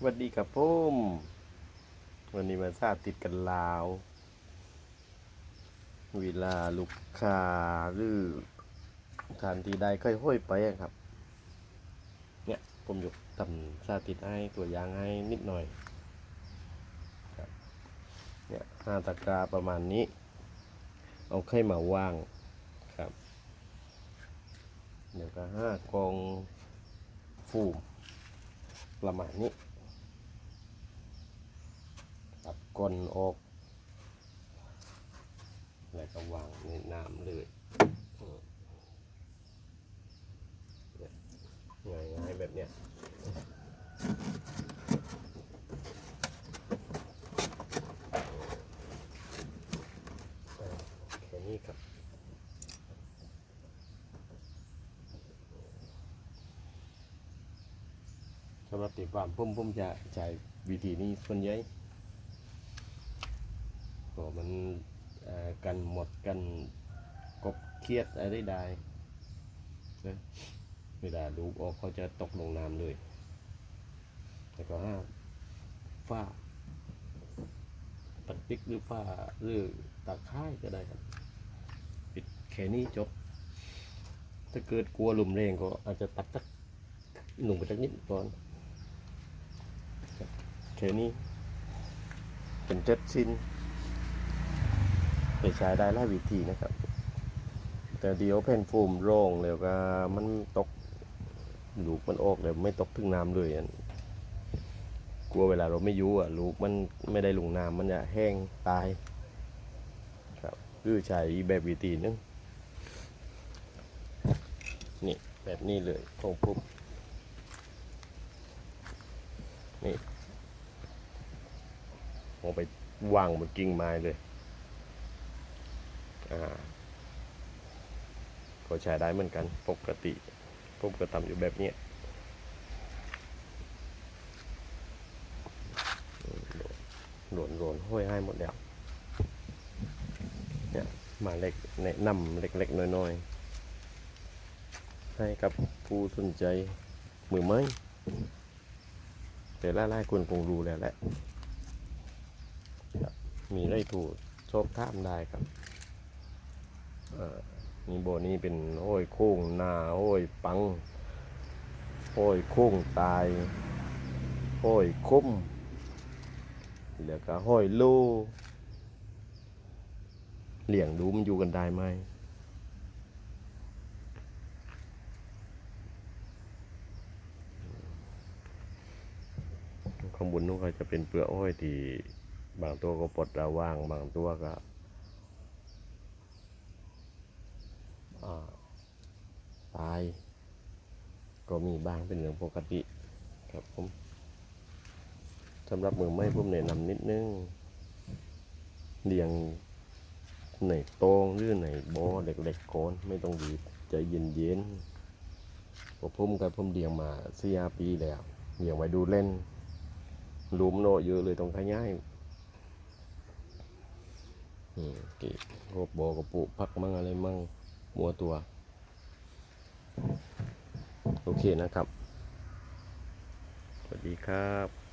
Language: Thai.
สวัสดีครับผมวันนี้มาซาติดกันลาว เวลาลูกค้าหรือทานทีใดค่อยห้อยไปครับ เนี่ยผมยกทำซาติดให้ตัวยางให้นิดหน่อยเนี่ยห้าตะกาประมาณนี้ เอาไข่มาว่างครับ เดี๋ยวก็ห้ากองฟูมประมาณนี้ ตัด ก้นออก แล้วก็วางในน้ำเลยง่ายๆแบบเนี้ยแค่นี้ครับสำหรับตีความพุ่มพุ่มจะใช้วิธีนี้ส่วนใหญ่ ก็มันกันหมดกันกบเครียดอะไรได้นะเวลาดูออกเขาจะตกลงน้ำเลยแล้วก็ห้าฝ้าตัดปิกหรือฝ้าหรือตาค่ายก็ได้ครับปิดแค่นี้จบ ถ้าเกิดกลัวลมแรงก็อาจจะตัดสักหนุ่มไปสักนิดก่อนแค่นี้เป็นเจ็ดสิ้น ไปใช้ได้หลายวิธีนะครับ แต่เดี๋ยวแผ่นโฟมโร่งแล้วก็มันตกลูกมันออกแล้วไม่ตกถึงน้ำเลยอันกลัวเวลาเราไม่ยู่อะลูกมันไม่ได้ลงน้ำมันจะแห้งตายครับคือใช้แบบวิธีนึงนี่แบบนี้เลยของผมนี่เอไปวางบนกิ่งไม้เลย ก็ใช้ได้เหมือนกันปกติผมก็ทำอยู่แบบนี้หลนหลนห้อยให้หมดแล้วเนี่ยมาเล็กแนะนำเล็กๆน้อยๆ ให้กับผู้สนใจมือไม้แต่ละลายๆคนคงรู้แล้วแหละมีได้ถูกชอบท่ามได้ครับ เอ่อนี่โบนี้เป็นโอ้ยโค้งหน้าโอ้ยปังโอ้ยโค้งตายโอ้ยคุ้มแล้วก็ห้อยโลเลี้ยงดูมันอยู่กันได้ไหมข้างบนนู้นก็จะเป็นเปลือกอ้อยที่บางตัวก็ปลดระว่าง บางตัวก็อ่า ตาย ก็มีบ้างเป็นเรื่องปกติครับผมสำหรับมือไม้ผมแนะนำนิดนึงเลี้ยงในโตงหรือในบ่อเล็กๆก่อนไม่ต้องดีใจเย็นๆเพราะผมกับผมเลี้ยงมาสี่ห้าปีแล้วเลี้ยงไว้ดูเล่นลุมโนเยอะเลยต้องขยายอืมกีบโบกระปุพักมั่งอะไรมั่ง มัวตัว โอเคนะครับ สวัสดีครับ